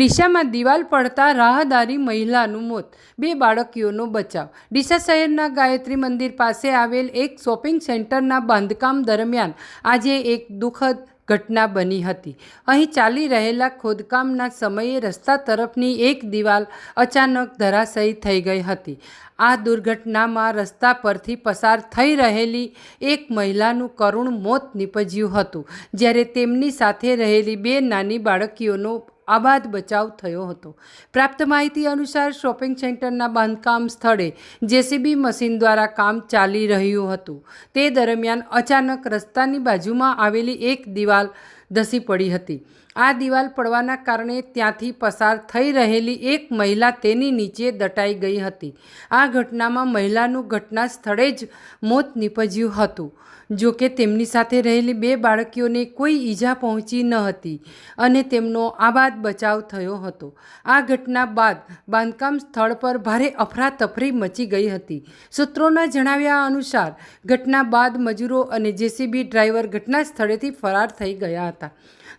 ડીસામાં દિવાલ પડતા રાહદારી મહિલાનું મોત, બે બાળકીઓનો બચાવ. ડીસા શહેરના ગાયત્રી મંદિર પાસે આવેલ એક શોપિંગ સેન્ટરના બાંધકામ દરમિયાન આજે એક દુઃખદ ઘટના બની હતી. અહીં ચાલી રહેલા ખોદકામના સમયે રસ્તા તરફની એક દિવાલ અચાનક ધરાશયી થઈ ગઈ હતી. આ દુર્ઘટનામાં રસ્તા પરથી પસાર થઈ રહેલી એક મહિલાનું કરુણ મોત નીપજ્યું હતું, જ્યારે તેમની સાથે રહેલી બે નાની બાળકીઓનો આબાદ બચાવ થયો હતો. પ્રાપ્ત માહિતી અનુસાર શોપિંગ સેન્ટરના બાંધકામ સ્થળે જેસીબી મશીન દ્વારા કામ ચાલી રહ્યું હતું. તે દરમિયાન અચાનક રસ્તાની બાજુમાં આવેલી એક દિવાલ ધસી પડી હતી. આ દિવાલ પડવાના કારણે ત્યાંથી પસાર થઈ રહેલી એક મહિલા તેની નીચે દટાઈ ગઈ હતી. આ ઘટનામાં મહિલાનું ઘટના સ્થળે જ મોત નીપજ્યું હતું. જો કે તેમની સાથે રહેલી બે બાળકીઓને કોઈ ઈજા પહોંચી ન હતી અને તેમનો આબાદ બચાવ થયો હતો. આ ઘટના બાદ બાંધકામ સ્થળ પર ભારે અફરાતફરી મચી ગઈ હતી. સૂત્રોના જણાવ્યા અનુસાર, ઘટના બાદ મજૂરો અને જેસીબી ડ્રાઈવર ઘટના સ્થળેથી ફરાર થઈ ગયા હતા.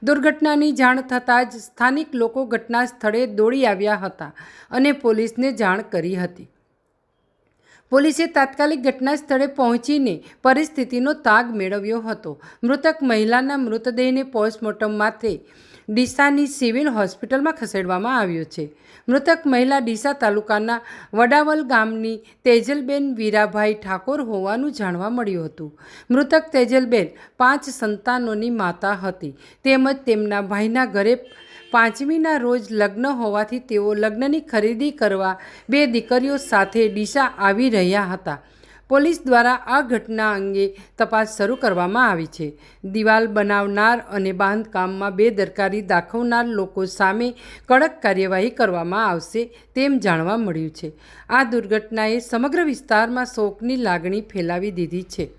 દુર્ઘટનાની જાણ થતાં જ સ્થાનિક લોકો ઘટના સ્થળે દોડી આવ્યા હતા અને પોલીસને જાણ કરી હતી. પોલીસે તાત્કાલિક ઘટના સ્થળે પહોંચીને પરિસ્થિતિનો તાગ મેળવ્યો હતો. મૃતક મહિલાના મૃતદેહને પોસ્ટમોર્ટમ માટે ડીસાની સિવિલ હોસ્પિટલમાં ખસેડવામાં આવ્યો છે. મૃતક મહિલા ડીસા તાલુકાના વડાવલ ગામની તેજલબેન વીરાભાઈ ઠાકોર હોવાનું જાણવા મળ્યું હતું. મૃતક તેજલબેન પાંચ સંતાનોની માતા હતી. તેમજ તેમના ભાઈના ઘરે પાંચમીના રોજ લગ્ન હોવાથી તેઓ લગ્નની ખરીદી કરવા બે દીકરીઓ સાથે ડીસા આવી રહ્યા હતા. પોલીસ દ્વારા આ ઘટના અંગે તપાસ શરૂ કરવામાં આવી છે. દિવાલ બનાવનાર અને બાંધકામમાં બેદરકારી દાખવનાર લોકો સામે કડક કાર્યવાહી કરવામાં આવશે તેમ જાણવા મળ્યું છે. આ દુર્ઘટનાએ સમગ્ર વિસ્તારમાં શોકની લાગણી ફેલાવી દીધી છે.